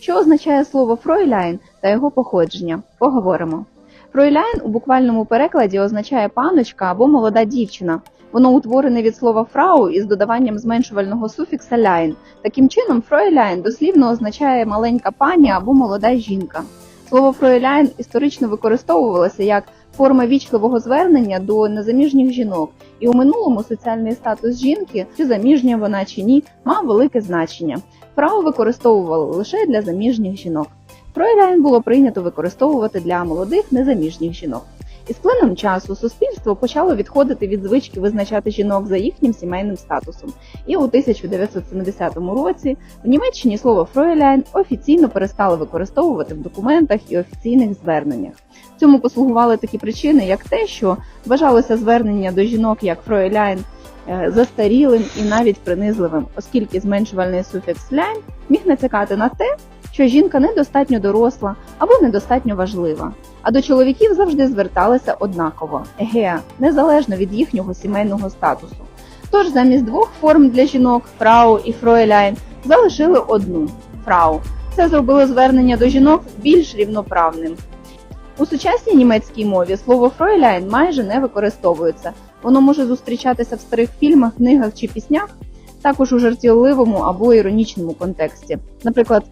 Що означає слово фройляйн та його походження? Поговоримо. Фройляйн у буквальному перекладі означає паночка або молода дівчина. Воно утворене від слова фрау із додаванням зменшувального суфікса ляйн. Таким чином, фройляйн дослівно означає маленька пані або молода жінка. Слово фройляйн історично використовувалося як форма вічливого звернення до незаміжніх жінок, і у минулому соціальний статус жінки, чи заміжня вона чи ні, мав велике значення. Фрау використовували лише для заміжніх жінок. Фройляйн було прийнято використовувати для молодих незаміжніх жінок. Із плином часу суспільство почало відходити від звички визначати жінок за їхнім сімейним статусом. І у 1970 році в Німеччині слово фройляйн офіційно перестали використовувати в документах і офіційних зверненнях. Цьому послугували такі причини, як те, що вважалося звернення до жінок як фройляйн е, застарілим і навіть принизливим, оскільки зменшувальний суфікс ляйн міг натякати на те, що жінка недостатньо доросла або недостатньо важлива. А до чоловіків завжди зверталися однаково егеа, незалежно від їхнього сімейного статусу. Тож замість двох форм для жінок фрау і фройляйн залишили одну фрау. Це зробило звернення до жінок більш рівноправним. У сучасній німецькій мові слово фройляйн майже не використовується. Воно може зустрічатися в старих фільмах, книгах чи піснях, також у жартівливому або іронічному контексті. Наприклад,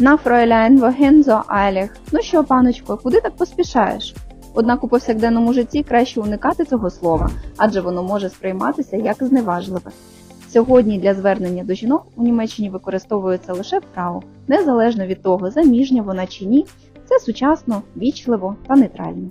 на фройляйн Вогензо so? Ну що, паночко, куди так поспішаєш? Однак у повсякденному житті краще уникати цього слова, адже воно може сприйматися як зневажливе. Сьогодні для звернення до жінок у Німеччині використовується лише фрау, незалежно від того, заміжня вона чи ні, це сучасно, вічливо та нейтрально.